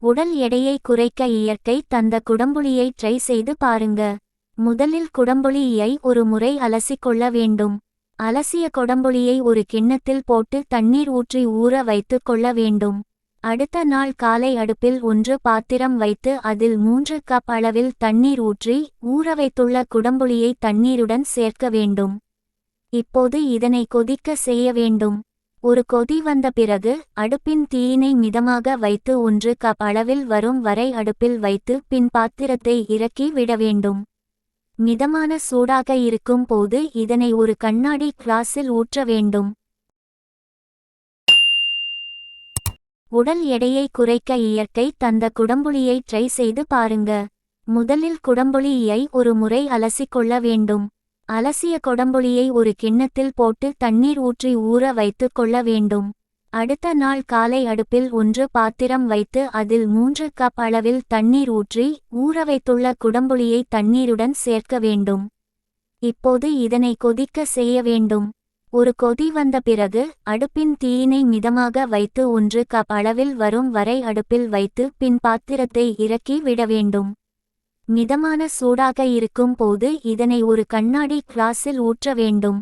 உடல் எடையை குறைக்க இயற்கை தந்த குடம்புளியை ட்ரை செய்து பாருங்க. முதலில் குடம்புளியை ஒரு முறை அலசிக்கொள்ள வேண்டும். அலசிய குடம்புளியை ஒரு கிண்ணத்தில் போட்டு தண்ணீர் ஊற்றி ஊற வைத்துக் கொள்ள வேண்டும். அடுத்த நாள் காலை அடுப்பில் ஒன்று பாத்திரம் வைத்து அதில் மூன்று கப் அளவில் தண்ணீர் ஊற்றி ஊற வைத்துள்ள குடம்புளியை தண்ணீருடன் சேர்க்க வேண்டும். இப்போது இதனை கொதிக்க செய்ய வேண்டும். ஒரு கொதி வந்த பிறகு அடுப்பின் தீயினை மிதமாக வைத்து ஒன்று கப் அளவில் வரும் வரை அடுப்பில் வைத்து பின் பாத்திரத்தை இறக்கி விட வேண்டும். மிதமான சூடாக இருக்கும் போது இதனை ஒரு கண்ணாடி கிளாஸில் ஊற்ற வேண்டும். உடல் எடையை குறைக்க இயற்கை தந்த குடம்புளியை ட்ரை செய்து பாருங்க. முதலில் குடம்புளியை ஒரு முறை அலசிக்கொள்ள வேண்டும். அலசிய கொடம்புளியை ஒரு கிண்ணத்தில் போட்டு தண்ணீர் ஊற்றி ஊற வைத்துக் கொள்ள வேண்டும். அடுத்த நாள் காலை அடுப்பில் ஒன்று பாத்திரம் வைத்து அதில் மூன்று கப் அளவில் தண்ணீர் ஊற்றி ஊற வைத்துள்ள குடம்புளியை தண்ணீருடன் சேர்க்க வேண்டும். இப்போது இதனை கொதிக்க செய்ய வேண்டும். ஒரு கொதி வந்த பிறகு அடுப்பின் தீயினை மிதமாக வைத்து ஒன்று கப் அளவில் வரும் வரை அடுப்பில் வைத்து பின் பாத்திரத்தை இறக்கி விட வேண்டும். மிதமான சூடாக இருக்கும் போது இதனை ஒரு கண்ணாடி கிளாஸில் ஊற்ற வேண்டும்.